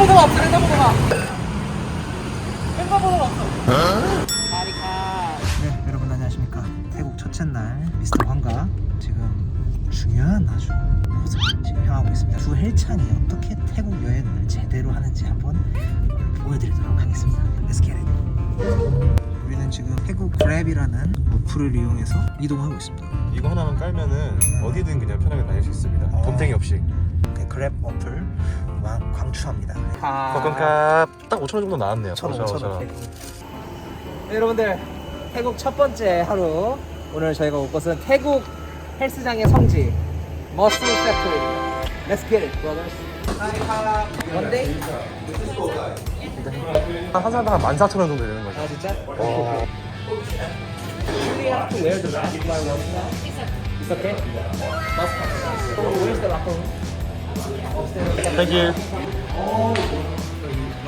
횡단보도가 없어 횡단보도가 횡단보도가 없어? 아리카. 네 여러분 안녕하십니까. 태국 첫째 날 미스터 황가. 지금 중요한 아주 곳을 지금 향하고 있습니다. 두 헬창이 어떻게 태국 여행을 제대로 하는지 한번 보여드리도록 하겠습니다. Let's get it. 우리는 지금 태국 그랩이라는 어플을 이용해서 이동하고 있습니다. 이거 하나만 깔면은 어디든 그냥 편하게 다닐 수 있습니다. 어. 덤탱이 없이. 그 그랩 어플 왕 광추합니다 거금값 딱 5천 원 정도 나왔네요. 천 보자, 원, 천 보자. 원. 네, 여러분들 태국 첫 번째 하루 오늘 저희가 올 곳은 태국 헬스장의 성지 머슬 팩토리입니다. Let's get it, brothers. One day? 한 사람당 한 14,000원 정도 되는 거죠. 아 진짜? 어, We have to wear the mask while working out. It's okay? Must. So where's the locker room? 땡큐.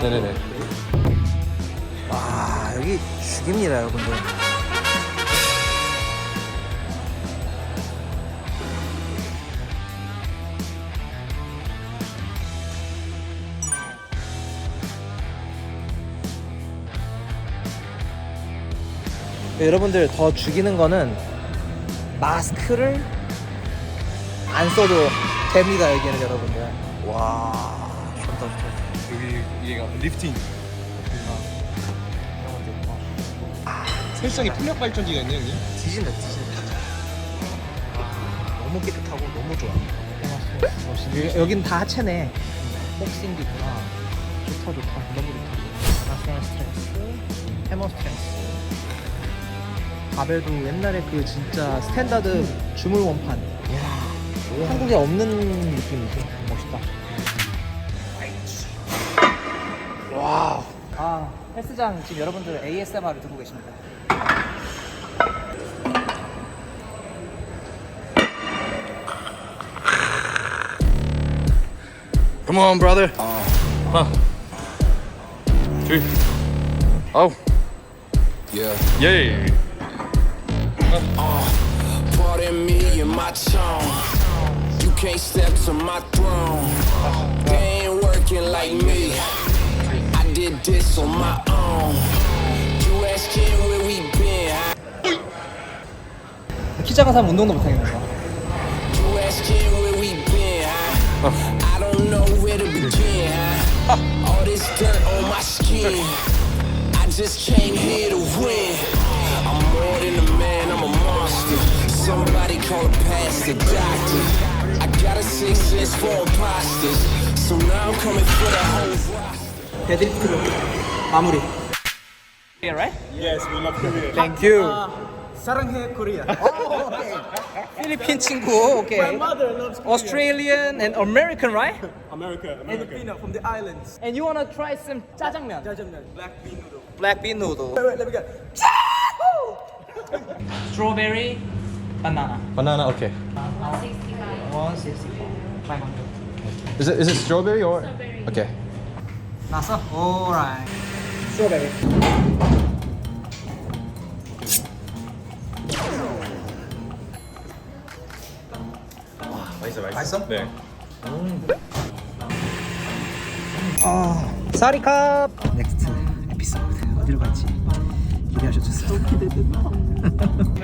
네네네. 와 여기 죽입니다 여러분들. 네, 여러분들 더 죽이는 거는 마스크를 안 써도 됩니다 여기는 여러분들. 와 좋다 좋다. 여기 얘가 리프팅. 아, 설정이 풍력 발전기가 있네요, 형님. 뒤진다 뒤진다. 진짜. 너무 깨끗하고 너무 좋아. 여기, 여긴 다 하체네. 복싱도 있구나. 좋다 좋다. 너무 좋다. 나스나 스트렝스 해머 스트렝스. 바벨도 옛날에 그 진짜 스탠다드 주물 원판. 이야 한국에 없는 느낌이지 멋있다 와우 아 헬스장 지금 여러분들 ASMR을 듣고 계십니다 Come on, brother. 하나, 둘, 아홉, Yeah. 예. Pardon me and my tone. You can't step to my throne. They ain't working like me. I did this on my own. You asking where we been? 키 작은 사람 운동도 못하겠는 거야 You asking where we been? I don't know where to begin. All this dirt on my skin. I just came here to win. I'm more than a man, I'm a monster. Somebody call a pastor, doctor. I got a six sense for imposters. So now I'm coming for the whole roster. 데드리프트로 마무리 Yeah, right? Yes, we love Korea. Thank you 사랑해 Korea. 필리핀 친구 오케이 My mother loves Korea. Australian and American, right? America, America. Filipino from the islands. And you wanna try some 짜장면? Jajangmyeon, black bean noodle. Black bean noodle. Wait, wait, let me get. Strawberry, banana. Banana, okay. 165. 500. Is it is it strawberry or? Okay. 나서? Alright. Strawberry. 맛있어, 맛있어? 네. 아, 사리캅. 넥스트 에피소드 어디로 갈지 기대하셔주세요.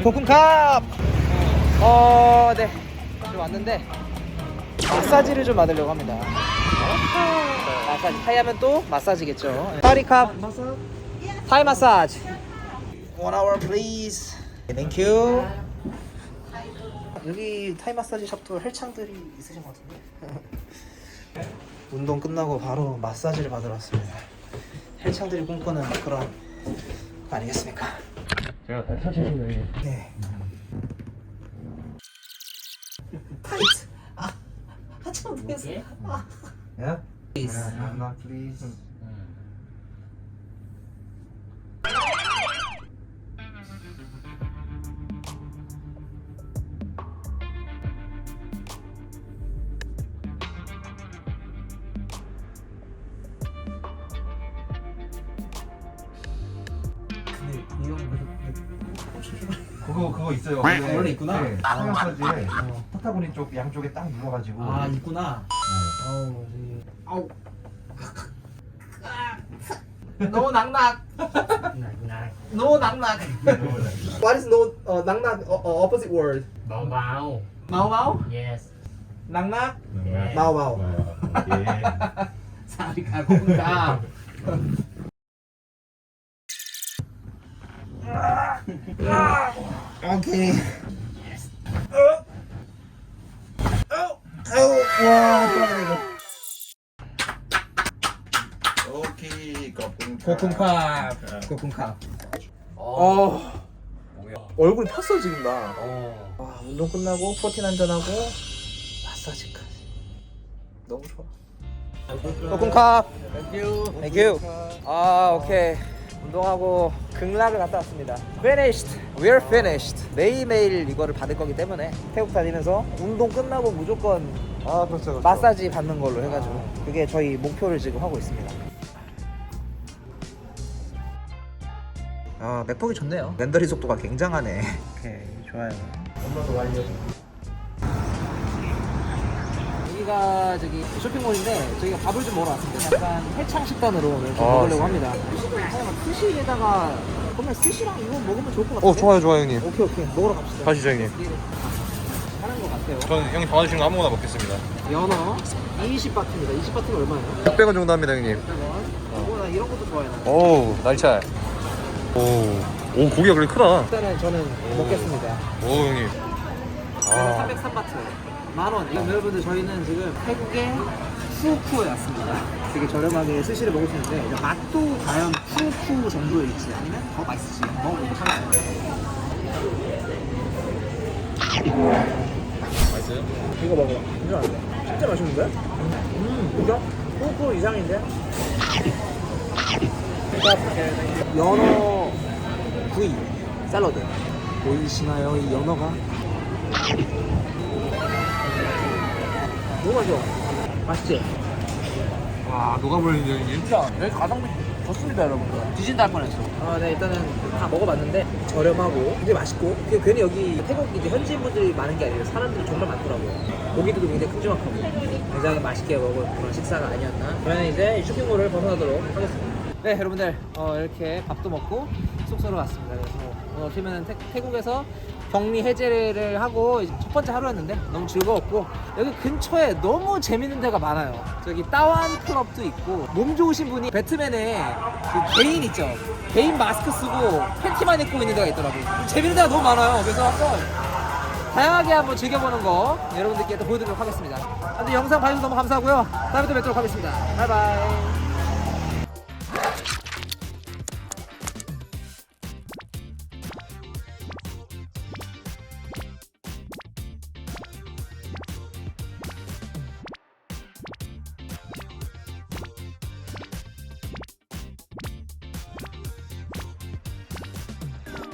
볶음캅. 어, 네. 왔는데 마사지를 좀 받으려고 합니다. 마사지. 타이 하면 또 마사지겠죠. 사리캅. 타이 마사지. One hour please. Thank you. 여기 타이 마사지 샵도 헬창들이 있으신 것 같은데. 운동 끝나고 바로 마사지를 받으러 왔습니다. 헬창들이 꿈꾸는 그런 거 아니겠습니까? 제가 사실 네. 타이트. 한참 못했어. 아. Yeah. Please. Not please. 그거 그거 있어요. 원래, 원래 있구나? 네, 아. 상향서지에 파타고니 쪽 양쪽에 딱 눌러가지고. 아 있구나. 네. 아우 저기 아우 아. 노 낙낙 노 낙낙 What is no uh, nak uh, uh, opposite word? Bao bao. 마오마오 Yes. 낙낙 네. Bao 사리가 공다. 아! 오케이. 어? 어? 어? 와, 떨어져 이거. 오케이, 거품. 고쿵팝. 고쿵팝. 어. 어. 얼굴 폈어 지금 나. 어. 와, 운동 끝나고 프로틴 한잔 하고 마사지까지. 너무 좋아. 고쿵팝. 땡큐. 땡큐. 아, 오케이. 운동하고 극락을 갔다 왔습니다. Finished. We're finished. 매일매일 이거를 받을 거기 때문에 태국 다니면서 운동 끝나고 무조건 아 그렇죠 그렇죠. 마사지 받는 걸로 해가지고 그게 저희 목표를 지금 하고 있습니다. 아 맥폭이 좋네요. 렌더링 속도가 굉장하네. 오케이 좋아요. 업로드 완료 여기가 저기 쇼핑몰인데 저희가 밥을 좀 먹으러 왔습니다. 약간 해창 식단으로 오늘 좀 아, 먹으려고 합니다. 스시에다가 그러면 스시랑 이거 먹으면 좋을 것 같아요 어 좋아요 좋아요 형님. 오케이 오케이. 먹으러 갑시다. 가시죠 형님. 하는 것 같아요. 저는 형님 정해주신 거 아무거나 먹겠습니다. 연어 20바트입니다. 20바트가 얼마예요? 600원 정도 합니다 형님. 100원? 오, 나 이런 것도 좋아해 나. 오우 날차 오오 고기가 그렇게 크다. 일단은 저는 먹겠습니다. 오 형님. 아. 303바트 만원 이거 여러분들 저희는 지금 태국의 푸푸에 왔습니다 되게 저렴하게 스시를 먹을 수 있는데 이제 맛도 과연 푸푸 정도일지 아니면 더 맛있을지 먹어보도록 하겠습니다 맛있어요? 이거 먹어 괜찮은데? 진짜 맛있는데? 음 그죠? 푸푸 이상인데? 연어 구이 샐러드 보이시나요 이 연어가? 너무 맛있어 맛있지? 와 녹아버리는데 형님 진짜 여기 가성비 좋습니다 여러분들. 뒤진다 할 뻔했어. 아 네 일단은 다 먹어봤는데 저렴하고 굉장히 맛있고 그게 괜히 여기 태국 이제 현지인분들이 많은 게 아니라 사람들이 정말 많더라고요. 고기도 굉장히 큼지막하고 굉장히 맛있게 먹을 그런 식사가 아니었나? 저희는 이제 쇼핑몰을 벗어나도록 하겠습니다 네 여러분들 어, 이렇게 밥도 먹고 숙소로 왔습니다. 그래서 오늘 어떻게 보면 태, 태국에서 격리 해제를 하고 첫 번째 하루였는데 너무 즐거웠고 여기 근처에 너무 재밌는 데가 많아요. 저기 따완 클럽도 있고 몸 좋으신 분이 배트맨의 그 개인 있죠? 개인 마스크 쓰고 팬티만 입고 있는 데가 있더라고요. 재밌는 데가 너무 많아요. 그래서 한번 다양하게 한번 즐겨보는 거 여러분들께 또 보여드리도록 하겠습니다. 아무튼 영상 봐주셔서 너무 감사하고요. 다음에 또 뵙도록 하겠습니다. 바이바이